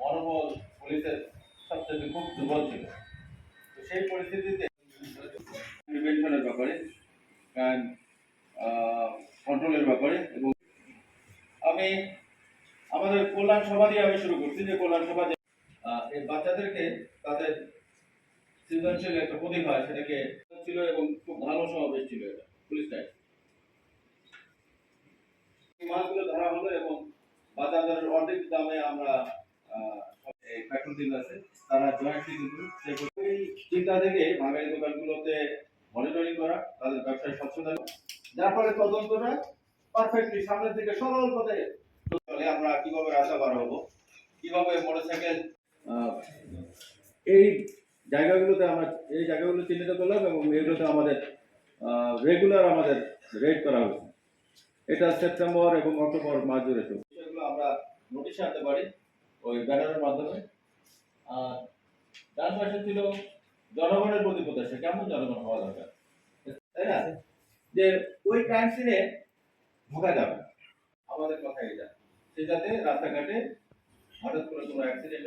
মনোবল পুলিশের সবচেয়ে খুব দুর্বল ছিল। তো সেই পরিস্থিতিতে প্রিভেনশনের ব্যাপারে কন্ট্রোলের ব্যাপারে, এবং আমি, আমাদের কল্যাণ সভা দিয়ে আমি শুরু করছি যে কল্যাণ সভা যে এই বাচ্চাদেরকে তাদের সৃজনশীল একটা প্রতিভা সেটাকে ছিল এবং খুব ভালো সমাবেশ ছিল এটা, পুলিশ টাইম মাছগুলো ধরা হলো এবং বাজারের অর্ধেক দামে আমরা পেট্রোল আছে, তারা জয়েন্টলি কিন্তু সেই চিন্তা থেকে বাঙালি দোকানগুলোতে মনিটরিং করা, তাদের ব্যবসায় স্বচ্ছতা যার ফলে তদন্তটা পারফেক্টলি সামনের দিকে সরল পথে। চলে আমরা কীভাবে আশা বার হব? কীভাবে মোটরসাইকেল এই জায়গাগুলোতে আমরা, এই জায়গাগুলো চিহ্নিত করলাম এবং এগুলোতে আমাদের রেগুলার আমাদের রেড করা হয়েছে। এটা সেপ্টেম্বর এবং অক্টোবর মাস জুড়ে সেগুলো আমরা নোটিশে আনতে পারি। ওই ব্যানারের মাধ্যমে। আর ডান পাশে ছিল জনগণের প্রতি প্রত্যাশা কেমন জনগণ হওয়া দরকার? তাই না? যে ওই ক্রাইম সিনে ঢোকা যাবে। আমাদের কথা এটা। সেটাতে রাস্তাঘাটে হঠাৎ করে কোনো অ্যাক্সিডেন্ট